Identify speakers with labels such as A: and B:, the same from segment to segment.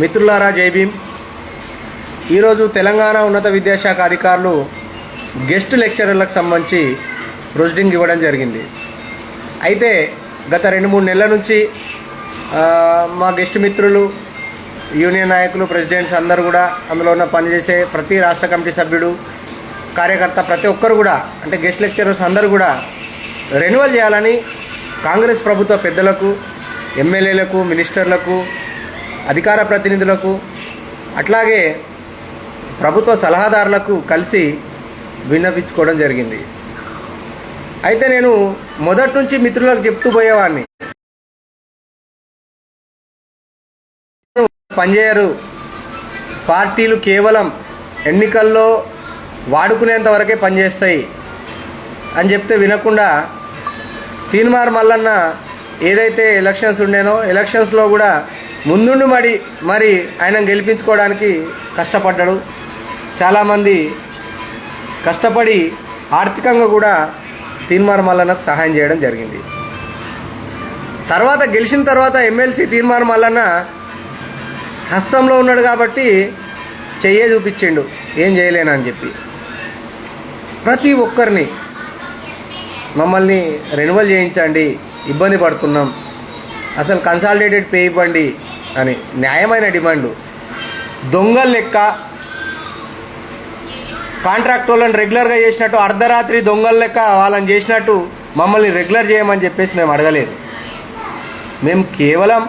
A: మిత్రులారా జై భీమ్. ఈరోజు తెలంగాణ ఉన్నత విద్యాశాఖ అధికారులు గెస్ట్ లెక్చరర్లకు సంబంధించి ప్రొసీడింగ్ ఇవ్వడం జరిగింది. అయితే గత రెండు మూడు నెలల నుంచి మా గెస్ట్ మిత్రులు యూనియన్ నాయకులు ప్రెసిడెంట్స్ అందరూ కూడా అందులో ఉన్న పనిచేసే ప్రతి రాష్ట్ర కమిటీ సభ్యుడు కార్యకర్త ప్రతి ఒక్కరు కూడా అంటే గెస్ట్ లెక్చరర్స్ అందరూ కూడా రెన్యువల్ చేయాలని కాంగ్రెస్ ప్రభుత్వ పెద్దలకు ఎమ్మెల్యేలకు మినిస్టర్లకు అధికార ప్రతినిధులకు అట్లాగే ప్రభుత్వ సలహాదారులకు కలిసి విన్నపించుకోవడం జరిగింది. అయితే నేను మొదటి నుంచి మిత్రులకు చెప్తూ పోయేవాడిని. పనిచేయరు. పార్టీలు కేవలం ఎన్నికల్లో వాడుకునేంత వరకే పనిచేస్తాయి అని చెప్తే వినకుండా తీన్మార్ మల్లన్న ఏదైతే ఎలక్షన్స్ ఉండేనో ఎలక్షన్స్లో కూడా ముందుండి మరి మరి ఆయన గెలిపించుకోవడానికి కష్టపడ్డాడు. చాలామంది కష్టపడి ఆర్థికంగా కూడా తీన్మార్ మల్లన్నకు సహాయం చేయడం జరిగింది. తర్వాత గెలిచిన తర్వాత ఎమ్మెల్సీ తీన్మార్ మల్లన్న హస్తంలో ఉన్నాడు కాబట్టి చెయ్యే చూపించిండు. ఏం చేయలేనని చెప్పి. ప్రతి ఒక్కరిని మమ్మల్ని రెన్యువల్ చేయించండి ఇబ్బంది పడుతున్నాం. అసలు కన్సాలిడేటెడ్ పే ఇవ్వండి. అని న్యాయమైన డిమాండు. దొంగల లెక్క కాంట్రాక్ట్ వాళ్ళని రెగ్యులర్గా చేసినట్టు అర్ధరాత్రి దొంగల లెక్క వాళ్ళని చేసినట్టు మమ్మల్ని రెగ్యులర్ చేయమని చెప్పేసి మేము అడగలేదు. మేము కేవలం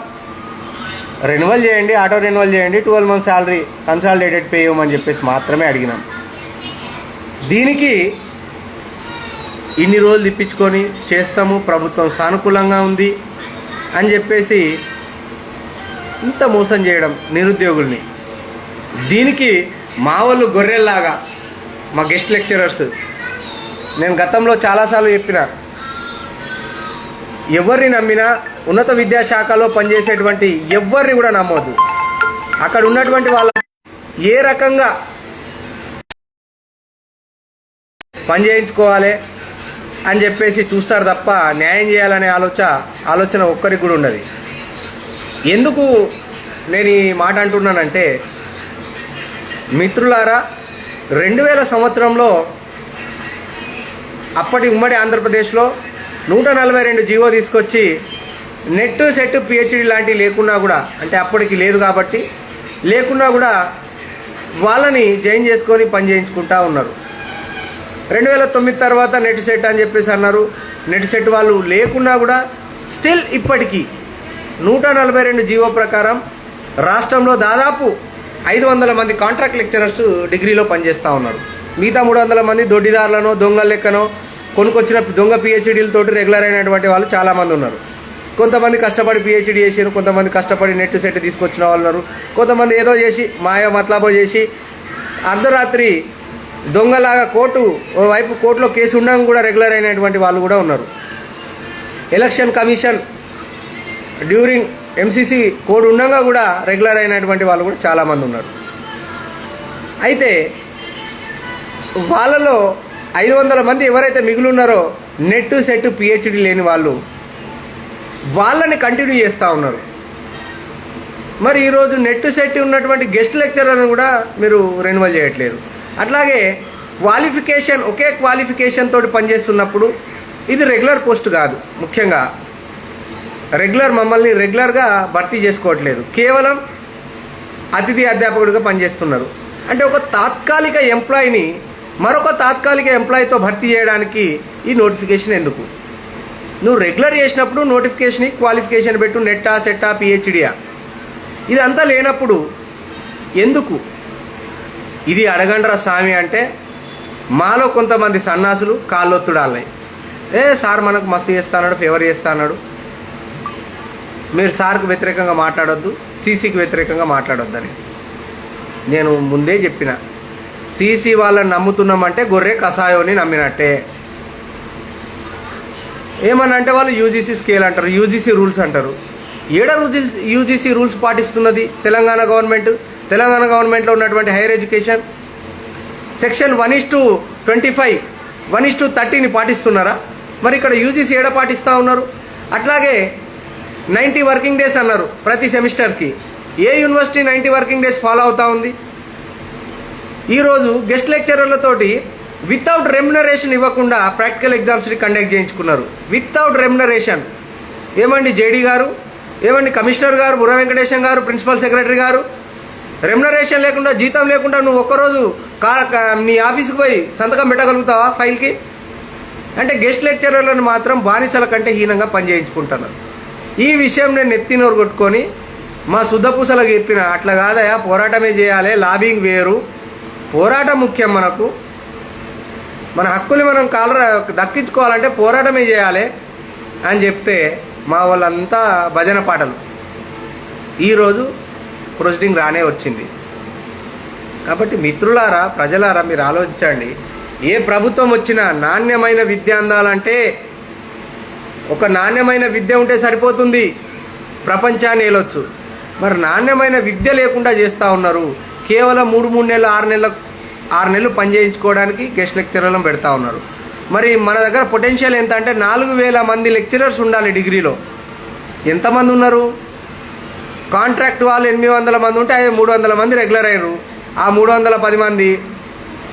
A: రెన్యువల్ చేయండి ఆటో రెన్యువల్ చేయండి twelve month salary consolidated pay ఇవ్వమని చెప్పేసి మాత్రమే అడిగినాం. దీనికి ఇన్ని రోజులు తిప్పించుకొని చేస్తాము ప్రభుత్వం సానుకూలంగా ఉంది అని చెప్పేసి ఇంత మోసం చేయడం నిరుద్యోగుల్ని. దీనికి మా వాళ్ళు గొర్రెల్లాగా మా గెస్ట్ లెక్చరర్స్. నేను గతంలో చాలాసార్లు చెప్పిన ఎవరిని నమ్మినా ఉన్నత విద్యాశాఖలో పనిచేసేటువంటి ఎవరిని కూడా నమ్మవద్దు అక్కడ ఉన్నటువంటి వాళ్ళ ఏ రకంగా పని చేయించుకోవాలి అని చెప్పేసి చూస్తారు తప్ప న్యాయం చేయాలనే ఆలోచన ఆలోచన ఒక్కరికి కూడా ఉండదు. ఎందుకు నేను ఈ మాట అంటున్నానంటే మిత్రులారా రెండు వేల సంవత్సరంలో అప్పటి ఉమ్మడి ఆంధ్రప్రదేశ్లో నూట నలభై రెండు జీవో తీసుకొచ్చి నెట్ సెట్ పిహెచ్డి లాంటివి లేకున్నా కూడా అంటే అప్పటికి లేదు కాబట్టి లేకున్నా కూడా వాళ్ళని జాయిన్ చేసుకొని పని చేయించుకుంటా ఉన్నారు. రెండు వేల తొమ్మిది తర్వాత నెట్ సెట్ అని చెప్పేసి అన్నారు. నెట్ సెట్ వాళ్ళు లేకున్నా కూడా స్టిల్ ఇప్పటికీ నూట నలభై రెండు జీవో ప్రకారం రాష్ట్రంలో దాదాపు ఐదు వందల మంది కాంట్రాక్ట్ లెక్చరర్స్ డిగ్రీలో పనిచేస్తూ ఉన్నారు. మిగతా మూడు వందల మంది దొడ్డిదారులను దొంగల లెక్కనో కొనుక్కొచ్చిన దొంగ పిహెచ్డీలతో రెగ్యులర్ అయినటువంటి వాళ్ళు చాలామంది ఉన్నారు. కొంతమంది కష్టపడి పిహెచ్డీ చేసారు కొంతమంది కష్టపడి నెట్ సెట్ తీసుకొచ్చిన వాళ్ళు ఉన్నారు. కొంతమంది ఏదో చేసి మాయ మతలాబో చేసి అర్ధరాత్రి దొంగలాగా కోర్టు వైపు కోర్టులో కేసు ఉండడం కూడా రెగ్యులర్ అయినటువంటి వాళ్ళు కూడా ఉన్నారు. Election commission during MCC code ఉండగా కూడా రెగ్యులర్ అయినటువంటి వాళ్ళు కూడా చాలామంది ఉన్నారు. అయితే వాళ్ళలో ఐదు వందల మంది ఎవరైతే మిగులున్నారో నెట్ సెట్ పిహెచ్డి లేని వాళ్ళు వాళ్ళని కంటిన్యూ చేస్తూ ఉన్నారు. మరి ఈరోజు నెట్ సెట్ ఉన్నటువంటి గెస్ట్ లెక్చరర్ని కూడా మీరు రెన్యువల్ చేయట్లేదు. అట్లాగే క్వాలిఫికేషన్ ఒకే క్వాలిఫికేషన్ తోటి పనిచేస్తున్నప్పుడు ఇది రెగ్యులర్ పోస్ట్ కాదు ముఖ్యంగా రెగ్యులర్ మమ్మల్ని రెగ్యులర్గా భర్తీ చేసుకోవట్లేదు. కేవలం అతిథి అధ్యాపకుడిగా పనిచేస్తున్నారు. అంటే ఒక తాత్కాలిక ఎంప్లాయీని మరొక తాత్కాలిక ఎంప్లాయీతో భర్తీ చేయడానికి ఈ నోటిఫికేషన్ ఎందుకు? నువ్వు రెగ్యులర్ చేసినప్పుడు నోటిఫికేషన్ క్వాలిఫికేషన్ పెట్టు నెట్టా సెట్టా పిహెచ్డియా? ఇదంతా లేనప్పుడు ఎందుకు? ఇది అడగండ్రా స్వామి అంటే మాలో కొంతమంది సన్నాసులు కాళ్ళొత్తుడాలయ్యి ఏ సార్ మనకు మస్తు చేస్తాడు ఫేవర్ చేస్తాడు మీరు సార్కు వ్యతిరేకంగా మాట్లాడొద్దు సీసీకి వ్యతిరేకంగా మాట్లాడొద్దని. నేను ముందే చెప్పిన సీసీ వాళ్ళని నమ్ముతున్నామంటే గొర్రె కషాయోని నమ్మినట్టే. ఏమని అంటే వాళ్ళు యూజీసీ స్కేల్ అంటారు యూజీసీ రూల్స్ అంటారు. ఏడ యూజీసీ రూల్స్ పాటిస్తున్నది తెలంగాణ గవర్నమెంట్? తెలంగాణ గవర్నమెంట్లో ఉన్నటువంటి higher education? Section one is to twenty five one is to థర్టీని పాటిస్తున్నారా? మరి ఇక్కడ యూజీసీ ఏడ పాటిస్తూ ఉన్నారు? అట్లాగే నైంటీ వర్కింగ్ డేస్ అన్నారు ప్రతి సెమిస్టర్కి ఏ university ninety working days follow అవుతా ఉంది? ఈరోజు గెస్ట్ లెక్చరర్లతోటి వితౌట్ రెమ్యునరేషన్ ఇవ్వకుండా ప్రాక్టికల్ ఎగ్జామ్స్ని కండక్ట్ చేయించుకున్నారు. Without remuneration. ఏమండి జేడీ గారు? ఏమండి కమిషనర్ గారు? బుర్ర వెంకటేశం గారు? ప్రిన్సిపల్ సెక్రటరీ గారు? రెమ్యునరేషన్ లేకుండా జీతం లేకుండా నువ్వు ఒక్కరోజు కా కా- నీ ఆఫీస్కి పోయి సంతకం పెట్టగలుగుతావా ఫైల్కి? అంటే గెస్ట్ లెక్చరర్లను మాత్రం బానిసల కంటే హీనంగా పనిచేయించుకుంటున్నారు. ఈ విషయం నేను నెత్తినోరు కొట్టుకొని మా శుద్ధపూసలకు చెప్పిన అట్లా కాదయా పోరాటమే చేయాలి లాబింగ్ వేరు. పోరాటం ముఖ్యం మనకు. మన హక్కులు మనం కాల దక్కించుకోవాలంటే పోరాటమే చేయాలి అని చెప్తే మా వాళ్ళంతా భజన పాటలు. ఈరోజు ప్రొసీడింగ్ రానే వచ్చింది. కాబట్టి మిత్రులారా ప్రజలారా మీరు ఆలోచించండి. ఏ ప్రభుత్వం వచ్చినా నాణ్యమైన విద్య అందాలంటే ఒక నాణ్యమైన విద్య ఉంటే సరిపోతుంది. ప్రపంచాన్ని వెళ్ళొచ్చు మరి నాణ్యమైన విద్య లేకుండా చేస్తూ ఉన్నారు. కేవలం మూడు మూడు నెలలు ఆరు నెలల ఆరు నెలలు పని చేయించుకోవడానికి గెస్ట్ లెక్చరర్లను పెడతా ఉన్నారు. మరి మన దగ్గర పొటెన్షియల్ ఎంత అంటే నాలుగు వేల మంది లెక్చరర్స్ ఉండాలి డిగ్రీలో. ఎంతమంది ఉన్నారు? కాంట్రాక్ట్ వాళ్ళు ఎనిమిది వందల మంది ఉంటే అదే మూడు వందల మంది రెగ్యులర్ అయ్యారు. ఆ మూడు వందల పది మంది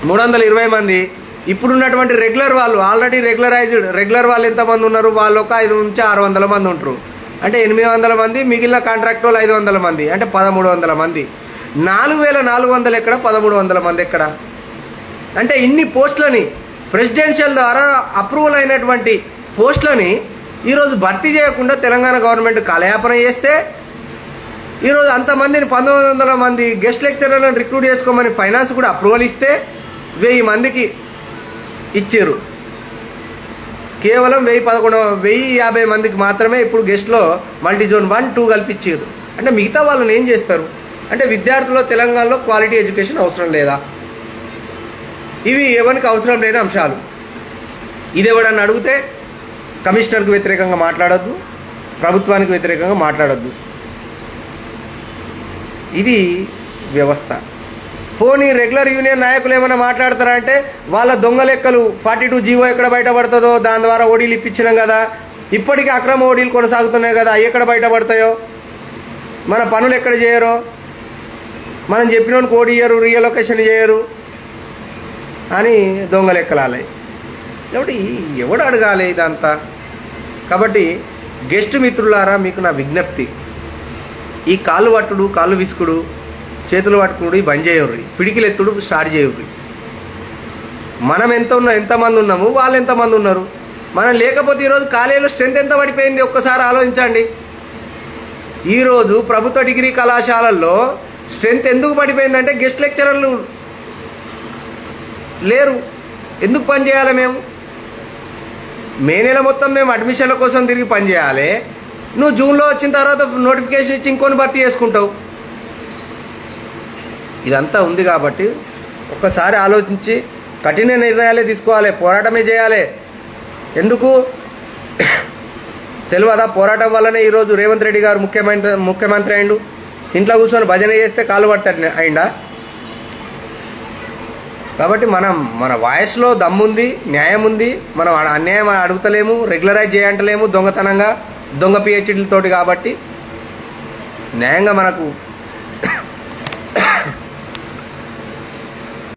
A: మూడు వందల ఇరవై మంది ఇప్పుడున్నటువంటి రెగ్యులర్ వాళ్ళు ఆల్రెడీ రెగ్యులరైజ్డ్ రెగ్యులర్ వాళ్ళు ఎంతమంది ఉన్నారు? వాళ్ళు ఒక ఐదు నుంచి ఆరు వందల మంది ఉంటారు. అంటే ఎనిమిది వందల మంది మిగిలిన కాంట్రాక్ట్ వాళ్ళు ఐదు వందల మంది అంటే పదమూడు వందల మంది. నాలుగు వేల నాలుగు వందలు ఎక్కడ? పదమూడు వందల మంది ఎక్కడ? అంటే ఇన్ని పోస్టులని ప్రెసిడెన్షియల్ ద్వారా అప్రూవల్ అయినటువంటి పోస్టులని ఈరోజు భర్తీ చేయకుండా తెలంగాణ గవర్నమెంట్ కాలయాపన చేస్తే ఈరోజు అంతమందిని పంతొమ్మిది వందల మంది గెస్ట్ లెక్చరర్లను రిక్రూట్ చేసుకోమని ఫైనాన్స్ కూడా అప్రూవల్ ఇస్తే వెయ్యి మందికి ఇచ్చారు. కేవలం వెయ్యి పదకొండు వెయ్యి యాభై మందికి మాత్రమే ఇప్పుడు గెస్ట్లో మల్టీ జోన్ వన్ టూ కల్పించారు. అంటే మిగతా వాళ్ళని ఏం చేస్తారు? అంటే విద్యార్థులు తెలంగాణలో క్వాలిటీ ఎడ్యుకేషన్ అవసరం లేదా? ఇవి ఎవరికి అవసరం లేని అంశాలు. ఇది ఎవడన్నా అడిగితే కమిషనర్కి వ్యతిరేకంగా మాట్లాడొద్దు ప్రభుత్వానికి వ్యతిరేకంగా మాట్లాడొద్దు. ఇది వ్యవస్థ. పోనీ రెగ్యులర్ యూనియన్ నాయకులు ఏమైనా మాట్లాడతారా అంటే వాళ్ళ దొంగ లెక్కలు ఫార్టీ టూ జీవో ఎక్కడ బయటపడుతుందో దాని ద్వారా ఓడీలు ఇప్పించినాం కదా. ఇప్పటికీ అక్రమ ఓడీలు కొనసాగుతున్నాయి కదా అవి ఎక్కడ బయటపడతాయో మన పనులు ఎక్కడ చేయరో? మనం చెప్పినోనికి ఓడి ఇయ్యరు రియలొకేషన్ చేయరు అని దొంగ లెక్కలాలి కాబట్టి ఎవడు అడగాలి ఇదంతా? కాబట్టి గెస్ట్ మిత్రులారా మీకు నా విజ్ఞప్తి. ఈ కాళ్ళు పట్టుడు కాళ్ళు విసుకుడు చేతులు పట్టుకుని బంద్ చేయరు పిడికిలు ఎత్తుడు స్టార్ట్ చేయరు మనం ఎంత ఉన్నా ఎంతమంది ఉన్నాము వాళ్ళు ఎంతమంది ఉన్నారు? మనం లేకపోతే ఈరోజు కాలేజీలో స్ట్రెంత్ ఎంత పడిపోయింది? ఒక్కసారి ఆలోచించండి. ఈరోజు ప్రభుత్వ డిగ్రీ కళాశాలల్లో స్ట్రెంత్ ఎందుకు పడిపోయిందంటే గెస్ట్ లెక్చరర్లు లేరు. ఎందుకు పని చేయాలి మేము? మే నెల మొత్తం మేము అడ్మిషన్ల కోసం తిరిగి పని చేయాలి. నువ్వు జూన్లో వచ్చిన తర్వాత నోటిఫికేషన్ ఇచ్చి ఇంకొని భర్తీ చేసుకుంటావు. ఇదంతా ఉంది కాబట్టి ఒక్కసారి ఆలోచించి కఠిన నిర్ణయాలే తీసుకోవాలి పోరాటమే చేయాలి. ఎందుకు? తెలియదా? పోరాటం వల్లనే ఈరోజు రేవంత్ రెడ్డి గారు ముఖ్యమంత్రి ముఖ్యమంత్రి అయిండు. ఇంట్లో కూర్చొని భజన చేస్తే కాలు పడతాడు అయిండా? కాబట్టి మనం మన వాయిస్లో దమ్ముంది న్యాయం ఉంది మనం అన్యాయం అడుగుతలేము రెగ్యులరైజ్ చేయంటలేము దొంగతనంగా దొంగ పిహెచ్డీలతోటి కాబట్టి. న్యాయంగా మనకు